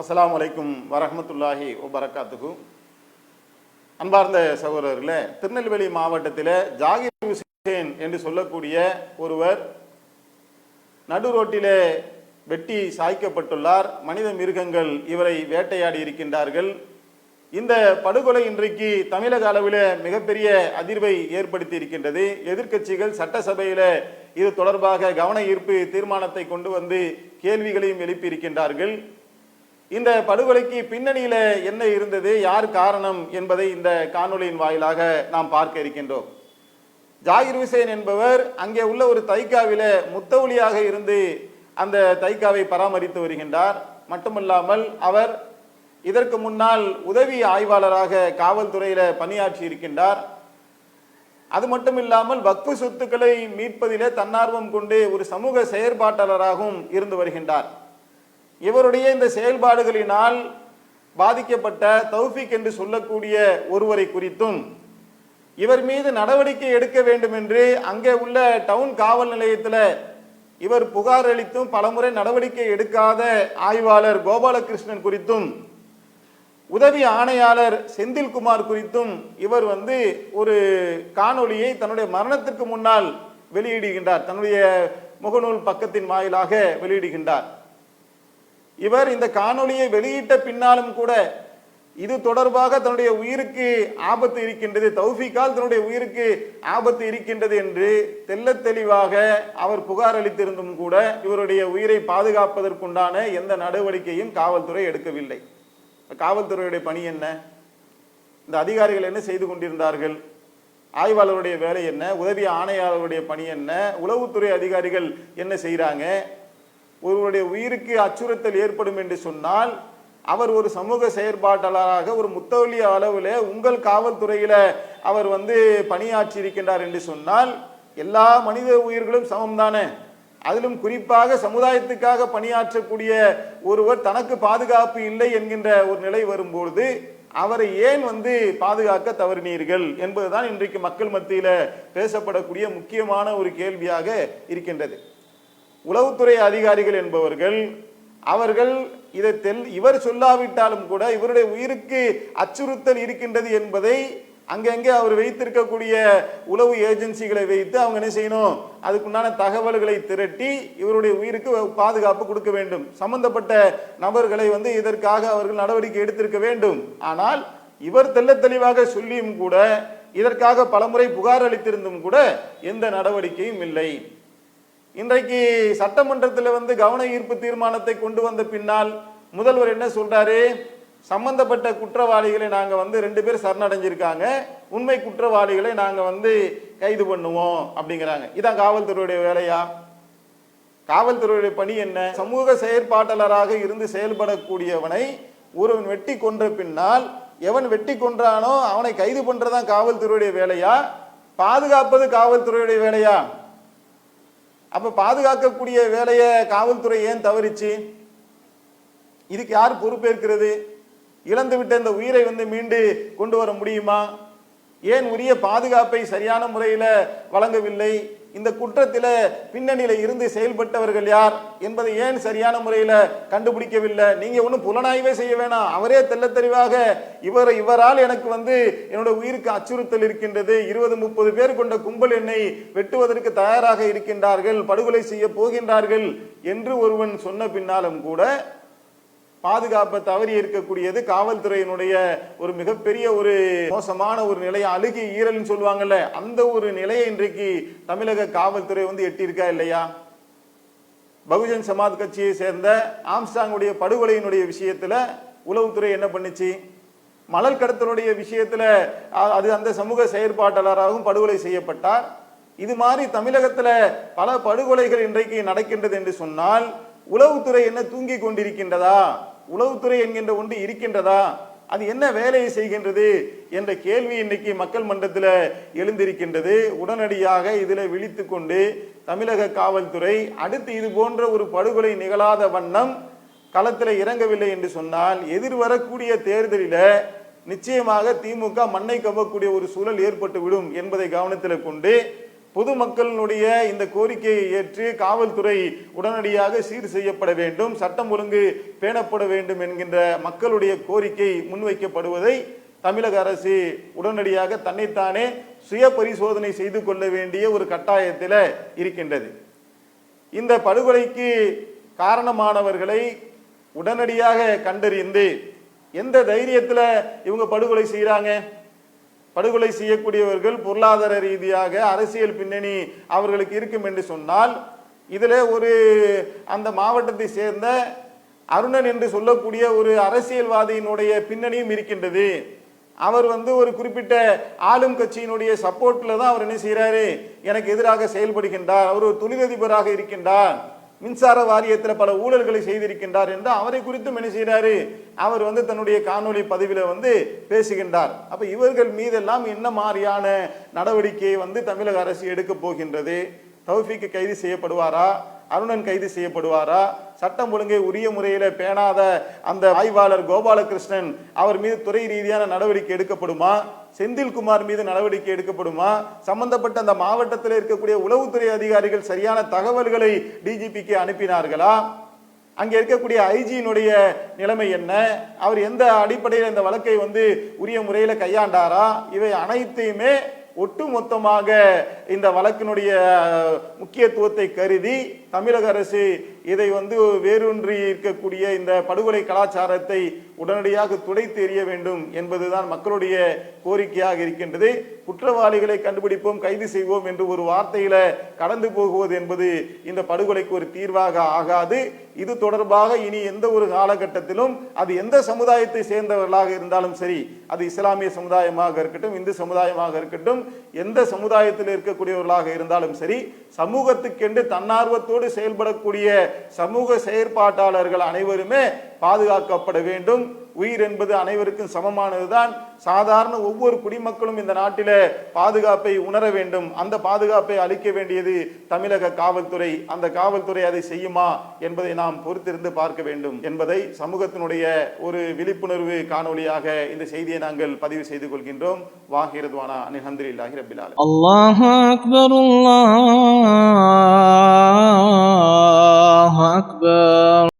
அஸ்லாம் வலைக்கும் வரஹ்மத்துல்லாஹி வபரகாத்துகு அன்பார்ந்த சகோதரர்களே திருநெல்வேலி மாவட்டத்தில் ஜாகிர் ஹுசேன் என்று சொல்லக்கூடிய ஒருவர் நடு ரோட்டிலே வெட்டி சாய்க்கப்பட்டுள்ளார். மனித மிருகங்கள் இவரை வேட்டையாடி இருக்கின்றார்கள். இந்த படுகொலை இன்றைக்கு தமிழக அளவில் மிகப்பெரிய அதிர்வை ஏற்படுத்தி இருக்கின்றது. எதிர்க்கட்சிகள் சட்டசபையில் இது தொடர்பாக கவன ஈர்ப்பு தீர்மானத்தை கொண்டு வந்து கேள்விகளையும் எழுப்பியிருக்கின்றார்கள். இந்த படுகொலைக்கு பின்னணியில என்ன இருந்தது யார் காரணம் என்பதை இந்த காணொளியின் வாயிலாக நாம் பார்க்க இருக்கின்றோம். ஜாகிர் ஹுசேன் என்பவர் அங்கே உள்ள ஒரு தைக்காவில முத்தவுளியாக இருந்து அந்த தைக்காவை பராமரித்து வருகின்றார். மட்டுமல்லாமல் அவர் இதற்கு முன்னால் உதவி ஆய்வாளராக காவல்துறையில பணியாற்றி இருக்கின்றார். அது மட்டும் இல்லாமல் வக்ஃபு சொத்துக்களை மீட்பதிலே தன்னார்வம் கொண்டு ஒரு சமூக செயற்பாட்டாளராகவும் இருந்து வருகின்றார். இவருடைய இந்த செயல்பாடுகளினால் பாதிக்கப்பட்ட தௌஃபிக் என்று சொல்லக்கூடிய ஒருவரை குறித்தும் இவர் மீது நடவடிக்கை எடுக்க வேண்டும் என்று அங்கே உள்ள டவுன் காவல் நிலையத்தில் இவர் புகார் அளித்தும் பலமுறை நடவடிக்கை எடுக்காத ஆய்வாளர் கோபாலகிருஷ்ணன் குறித்தும் உதவி ஆணையாளர் செந்தில்குமார் குறித்தும் இவர் வந்து ஒரு காணொளியை தன்னுடைய மரணத்திற்கு முன்னால் வெளியிடுகின்றார். தன்னுடைய முகநூல் பக்கத்தின் வாயிலாக வெளியிடுகின்றார். இவர் இந்த காணொளியை வெளியிட்ட பின்னாலும் கூட இது தொடர்பாக தன்னுடைய உயிருக்கு ஆபத்து இருக்கின்றது தௌஃபிக்கால் தன்னுடைய உயிருக்கு ஆபத்து இருக்கின்றது என்று தெல்ல தெளிவாக அவர் புகார் அளித்திருந்தும் கூட இவருடைய உயிரை பாதுகாப்பதற்குண்டான எந்த நடவடிக்கையும் காவல்துறை எடுக்கவில்லை. காவல்துறையுடைய பணி என்ன? இந்த அதிகாரிகள் என்ன செய்து கொண்டிருந்தார்கள்? ஆய்வாளருடைய வேலை என்ன? உதவி ஆணையாளருடைய பணி என்ன? உளவுத்துறை அதிகாரிகள் என்ன செய்கிறாங்க ஒருவருடைய உயிருக்கு அச்சுறுத்தல் ஏற்படும் என்று சொன்னால் அவர் ஒரு சமூக செயற்பாட்டாளராக ஒரு முத்தவலி அளவில் உங்கள் காவல்துறையில் அவர் வந்து பணியாற்றி இருக்கின்றார் என்று சொன்னால் எல்லா மனித உயிர்களும் சமம் தானே அதிலும் குறிப்பாக சமுதாயத்துக்காக பணியாற்றக்கூடிய ஒருவர் தனக்கு பாதுகாப்பு இல்லை என்கின்ற ஒரு நிலை வரும்பொழுது அவரை ஏன் வந்து பாதுகாக்க தவறினீர்கள் என்பதுதான் இன்றைக்கு மக்கள் மத்தியில் பேசப்படக்கூடிய முக்கியமான ஒரு கேள்வியாக இருக்கின்றது. உளவுத்துறை அதிகாரிகள் என்பவர்கள் அவர்கள் இதை தெல் இவர் சொல்லாவிட்டாலும் கூட இவருடைய உயிருக்கு அச்சுறுத்தல் இருக்கின்றது என்பதை அங்கங்கே அவர் வைத்திருக்கக்கூடிய உளவு ஏஜென்சிகளை வைத்து அவங்க என்ன செய்யணும்? அதுக்குண்டான தகவல்களை திரட்டி இவருடைய உயிருக்கு பாதுகாப்பு கொடுக்க வேண்டும். சம்பந்தப்பட்ட நபர்களை வந்து இதற்காக அவர்கள் நடவடிக்கை எடுத்திருக்க வேண்டும். ஆனால் இவர் தெள்ள தெளிவாக சொல்லியும் கூட இதற்காக பலமுறை புகார் அளித்திருந்தும் கூட எந்த நடவடிக்கையும் இல்லை. இன்றைக்கு சட்டமன்றத்தில் வந்து கவன ஈர்ப்பு தீர்மானத்தை கொண்டு வந்த பின்னால் முதல்வர் என்ன சொல்றாரு? சம்பந்தப்பட்ட குற்றவாளிகளை நாங்கள் வந்து ரெண்டு பேர் சரணடைஞ்சிருக்காங்க. உண்மை குற்றவாளிகளை நாங்கள் வந்து கைது பண்ணுவோம் அப்படிங்கிறாங்க. இதான் காவல்துறையுடைய வேலையா? காவல்துறையுடைய பணி என்ன? சமூக செயற்பாட்டாளராக இருந்து செயல்படக்கூடியவனை ஒருவன் வெட்டி கொன்ற பின்னால் எவன் வெட்டி கொன்றானோ அவனை கைது பண்றதான் காவல்துறையுடைய வேலையா? பாதுகாப்பது காவல்துறையுடைய வேலையா? அப்ப பாதுகாக்கக்கூடிய வேலையை காவல்துறை ஏன் தவறிச்சு? இதுக்கு யார் பொறுப்பேற்கிறது? இழந்து விட்ட இந்த உயிரை வந்து மீண்டு கொண்டு வர முடியுமா? ஏன் உரிய பாதுகாப்பை சரியான முறையில் வழங்கவில்லை? இந்த குற்றத்தில் பின்னணியில் இருந்து செயல்பட்டவர்கள் யார் என்பதை ஏன் சரியான முறையில் கண்டுபிடிக்கவில்லை? நீங்கள் ஒன்றும் புலனாய்வே செய்ய வேணாம். அவரே தெள்ள தெளிவாக இவர் இவரால் எனக்கு வந்து என்னோட உயிருக்கு அச்சுறுத்தல் இருக்கின்றது. இருபது முப்பது பேர் கொண்ட கும்பல் என்னை வெட்டுவதற்கு தயாராக இருக்கின்றார்கள் படுகொலை செய்ய போகின்றார்கள் என்று ஒருவன் சொன்ன பின்னாலும் கூட பாதுகாப்பை தவறி இருக்கக்கூடியது காவல்துறையினுடைய ஒரு மிகப்பெரிய ஒரு மோசமான ஒரு நிலையை அழுகி ஈரல்னு சொல்லுவாங்கல்ல அந்த ஒரு நிலையை இன்றைக்கு தமிழக காவல்துறை வந்து எட்டியிருக்கா இல்லையா? பகுஜன் சமாஜ் கட்சியை சேர்ந்த ஆம்ஸ்டாங்குடைய படுகொலையினுடைய விஷயத்துல உளவுத்துறை என்ன பண்ணுச்சு? மலர் கடத்தலுடைய விஷயத்துல அது அந்த சமூக செயற்பாட்டாளராகவும் படுகொலை செய்யப்பட்டார். இது மாதிரி தமிழகத்துல பல படுகொலைகள் இன்றைக்கு நடக்கின்றது என்று சொன்னால் உளவுத்துறை என்ன தூங்கி கொண்டிருக்கின்றதா? உளவுத்துறை என்கின்ற ஒன்று இருக்கின்றதா? அது என்ன வேலையை செய்கின்றது? என்ற கேள்வி இன்னைக்கு மக்கள் மன்றத்தில் எழுந்திருக்கின்றது. உடனடியாக இதில் விழித்து கொண்டு தமிழக காவல்துறை அடுத்து இது போன்ற ஒரு படுகொலை நிகழாத வண்ணம் களத்தில் இறங்கவில்லை என்று சொன்னால் எதிர்வரக்கூடிய தேர்தலில் நிச்சயமாக திமுக மண்ணை கவ்வக்கூடிய ஒரு சூழல் ஏற்பட்டுவிடும் என்பதை கவனத்தில் கொண்டு பொதுமக்களினுடைய இந்த கோரிக்கையை ஏற்று காவல்துறை உடனடியாக சீர் செய்யப்பட வேண்டும் சட்டம் ஒழுங்கு பேணப்பட வேண்டும் என்கின்ற மக்களுடைய கோரிக்கை முன்வைக்கப்படுவதை தமிழக அரசு உடனடியாக தன்னைத்தானே சுய பரிசோதனை செய்து கொள்ள வேண்டிய ஒரு கட்டாயத்தில் இருக்கின்றது. இந்த படுகொலைக்கு காரணமானவர்களை உடனடியாக கண்டறிந்து எந்த தைரியத்தில் இவங்க படுகொலை செய்கிறாங்க படுகொலை செய்யக்கூடியவர்கள் பொருளாதார ரீதியாக அரசியல் பின்னணி அவர்களுக்கு இருக்கும் என்று சொன்னால் இதில் ஒரு அந்த மாவட்டத்தை சேர்ந்த அருணன் என்று சொல்லக்கூடிய ஒரு அரசியல்வாதியினுடைய பின்னணியும் இருக்கின்றது. அவர் வந்து ஒரு குறிப்பிட்ட ஆளும் கட்சியினுடைய சப்போர்ட்டில் தான் அவர் என்ன செய்கிறாரு எனக்கு எதிராக செயல்படுகின்றார். அவர் ஒரு தொழிலதிபராக இருக்கின்றார். மின்சார வாரியத்தில் பல ஊழல்களை செய்திருக்கின்றார் என்று அவரை குறித்தும் என்ன செய்கிறாரு அவர் வந்து தன்னுடைய காணொளி பதிவில் வந்து பேசுகின்றார். அப்போ இவர்கள் மீதெல்லாம் என்ன மாதிரியான நடவடிக்கையை வந்து தமிழக அரசு எடுக்கப் போகின்றது? தௌஃபிக்கு கைது செய்யப்படுவாரா? அருணன் கைது செய்யப்படுவாரா? சட்டம் ஒழுங்கை உரிய முறையில் பேணாத அந்த ஆய்வாளர் கோபாலகிருஷ்ணன் அவர் மீது துறை ரீதியான நடவடிக்கை எடுக்கப்படுமா? செந்தில்குமார் மீது நடவடிக்கை எடுக்கப்படுமா? சம்பந்தப்பட்ட அந்த மாவட்டத்தில் இருக்கக்கூடிய உளவுத்துறை அதிகாரிகள் சரியான தகவல்களை டிஜிபிக்கு அனுப்பினார்களா? அங்கே இருக்கக்கூடிய ஐஜியினுடைய நிலைமை என்ன? அவர் எந்த அடிப்படையில் இந்த வழக்கை வந்து உரிய முறையில் கையாண்டாரா? இவை அனைத்தையுமே ஒட்டுமொத்தமாக இந்த வழக்கினுடைய முக்கியத்துவத்தை கருதி தமிழக அரசு இதை வந்து வேரூன்றி இருக்கக்கூடிய இந்த படுகொலை கலாச்சாரத்தை உடனடியாக துடைத்து எறிய வேண்டும் என்பதுதான் மக்களுடைய கோரிக்கையாக இருக்கின்றது. குற்றவாளிகளை கண்டுபிடிப்போம் கைது செய்வோம் என்று ஒரு வார்த்தையில கடந்து போகுவது என்பது இந்த படுகொலைக்கு ஒரு தீர்வாக ஆகாது. இது தொடர்பாக இனி எந்த ஒரு காலகட்டத்திலும் அது எந்த சமுதாயத்தை சேர்ந்தவர்களாக இருந்தாலும் சரி அது இஸ்லாமிய சமுதாயமாக இருக்கட்டும் இந்து சமுதாயமாக இருக்கட்டும் எந்த சமுதாயத்தில் இருக்கக்கூடியவர்களாக இருந்தாலும் சரி சமூகத்துக்கென்று தன்னார்வத்தோடு செயல்படக்கூடிய சமூக செயற்பாட்டாளர்கள் அனைவருமே பாதுகாக்கப்பட வேண்டும். உயிர் என்பது அனைவருக்கும் சமமானதுதான். சாதாரண ஒவ்வொரு குடிமக்களும் இந்த நாட்டில பாதுகாப்பை உணர வேண்டும். அந்த பாதுகாப்பை அளிக்க வேண்டியது தமிழக காவல்துறை. அந்த காவல்துறை அதை செய்யுமா என்பதை நாம் பொறுத்திருந்து பார்க்க வேண்டும் என்பதை சமூகத்தினுடைய ஒரு விழிப்புணர்வு காணொலியாக இந்த செய்தியை நாங்கள் பதிவு செய்து கொள்கின்றோம். வாஹிரத்வானா அனிஹந்திரி அக்பர்.